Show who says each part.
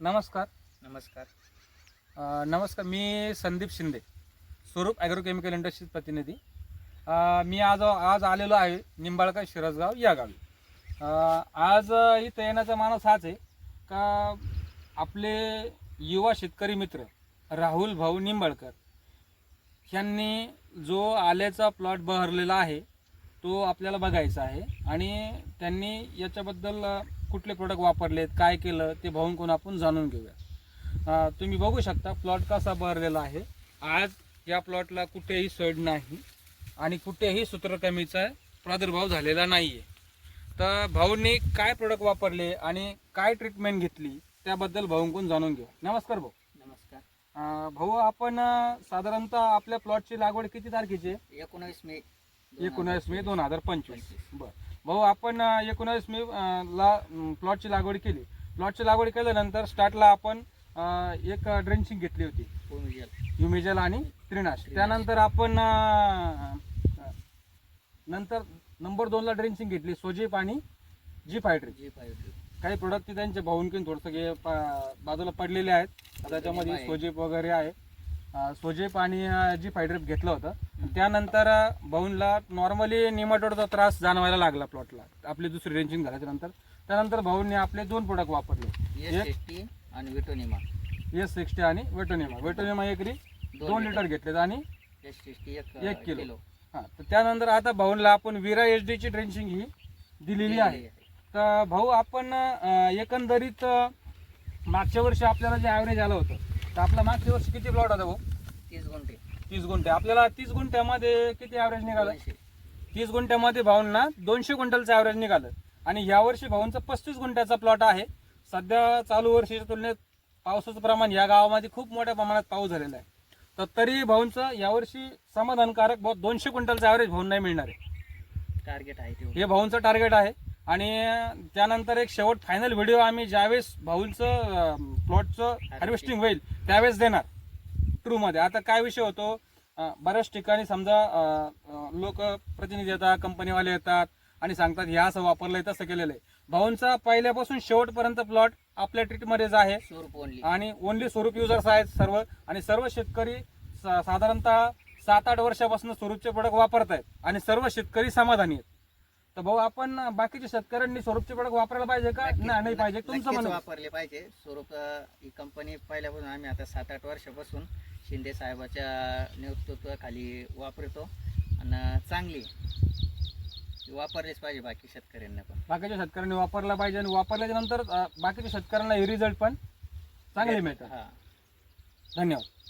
Speaker 1: नमस्कार.
Speaker 2: नमस्कार.
Speaker 1: अ, नमस्कार मी संदीप शिंदे स्वरूप ॲग्रोकेमिकल इंडस्ट्रीज प्रतिनिधी. अ, मी आज आज आलेलो आहे निंबाळकर शिरसगाव या गावी. अ, आज इथं येण्याचा मानस हाच आहे का आपले युवा शेतकरी मित्र राहुल भाऊ निंबाळकर ह्यांनी जो आल्याचा प्लॉट बहरलेला आहे तो आपल्याला बघायचा आहे. आणि त्यांनी याच्याबद्दल कुठले प्रोडक्ट वापरलेत काय केलं ते भाऊंकडून आपण जाणून घेऊया. तुम्ही बघू शकता प्लॉट कसा भरलेला आहे. आज या प्लॉटला कुठेही सड नाही आणि कुठेही सूत्रकमीचा प्रादुर्भाव झालेला नाही आहे तर भाऊंनी काय प्रोडक्ट वापरले आणि काय ट्रीटमेंट घेतली त्याबद्दल भाऊंकडून जाणून घेऊ. नमस्कार भाऊ.
Speaker 2: नमस्कार.
Speaker 1: भाऊ आपण साधारणतः आपल्या प्लॉटची लागवड किती तारखेची आहे?
Speaker 2: एकोणावीस मे
Speaker 1: एकोणावीस मे दोन हजार पंचवीस. बर. भाऊ आपण एकोणावीस मे ला प्लॉटची लागवड केली. प्लॉटची लागवड केल्यानंतर स्टार्टला आपण एक ड्रेंचिंग घेतली होती. युमिजल आणि त्रिनाश. त्यानंतर आपण नंतर नंबर दोनला ड्रेंचिंग घेतली सोजीप आणि जी फायट्री
Speaker 2: जी फाईव्ह
Speaker 1: काही प्रोडक्ट त्यांचे भाऊंकीन थोडंसं बाजूला पडलेले आहेत. त्याच्यामध्ये. सोजेप वगैरे आहे. सोजेप आणि जी फायड्रिप घेतलं होतं त्यानंतर अ, भाऊंला नॉर्मली निमाटोडचा त्रास जाणवायला लागला प्लॉटला आपली दुसरी रेंजिंग झाल्याच्यानंतर. त्यानंतर भाऊंनी आपले दोन प्रोडक्ट वापरले.
Speaker 2: आणि विटोनिमा
Speaker 1: एस सिक्स्टी आणि वेटोनिमा वेटोनिमा एकरी दोन लिटर घेतलेत आणि
Speaker 2: एक
Speaker 1: किलो. हा तर त्यानंतर आता भाऊंला आपण विरा एच ची ड्रेंचिंग ही दिलेली आहे. तर भाऊ आपण एकंदरीत मागच्या वर्षी आपल्याला जे ॲव्हरेज आलं होतं तर आपला मागच्या वर्षी किती प्लॉट होता भाऊ?
Speaker 2: तीस गुंठे.
Speaker 1: तीस गुंठे. आपल्याला तीस गुंठ्यामध्ये किती ॲव्हरेज निघालं?
Speaker 2: दोनशे.
Speaker 1: तीस गुंठ्यामध्ये भाऊंना दोनशे क्विंटलचं ॲव्हरेज निघालं. आणि यावर्षी भाऊंचा पस्तीस गुंठ्याचा प्लॉट आहे. सध्या चालू वर्षीच्या तुलनेत पावसाचं प्रमाण या गावामध्ये खूप मोठ्या प्रमाणात पाऊस झालेला आहे. तर तरी भाऊंचं यावर्षी समाधानकारक बहुत दोनशे क्विंटलचं ॲव्हरेज भाऊन नाही मिळणार आहे.
Speaker 2: टार्गेट आहे ते
Speaker 1: हे भाऊंचं टार्गेट आहे. आणि त्यानंतर एक शेवट फायनल व्हिडिओ आम्ही ज्यावेळेस भाऊंचं प्लॉटचं हार्वेस्टिंग होईल त्यावेळेस देणार. ट्रूमध्ये आता काय विषय होतो? बऱ्याच ठिकाणी समजा लोक प्रतिनिधी येतात कंपनीवाले येतात आणि सांगतात हे असं वापरलंय तसं केलेलं आहे भाऊंचा पहिल्यापासून शेवटपर्यंत प्लॉट आपल्या ट्रीटमध्येच आहे. आणि ओनली स्वरूप युजर्स आहेत सर्व. आणि सर्व शेतकरी सा- साधारणतः सात आठ वर्षापासून स्वरूपचे प्रोडक्ट वापरत आहेत आणि सर्व शेतकरी समाधानी आहेत. तर भाऊ आपण बाकीच्या शेतकऱ्यांनी स्वरूपचे प्रोडक्ट वापरायला पाहिजे का? नाही नाही पाहिजे. तुमचं
Speaker 2: नक्कीच
Speaker 1: म्हणणं?
Speaker 2: वापरले पाहिजे. स्वरूप अ, ही कंपनी पहिल्यापासून आम्ही आता सात आठ वर्षापासून शिंदे साहेबाच्या नेतृत्वाखाली वापरतो. आणि चांगली वापरलेच पाहिजे बाकी शेतकऱ्यांना पण.
Speaker 1: बाकीच्या शेतकऱ्यांनी वापरला पाहिजे आणि वापरल्याच्या नंतर अं, बाकीच्या शेतकऱ्यांना हे रिझल्ट पण चांगले मिळतात.
Speaker 2: हा.
Speaker 1: धन्यवाद.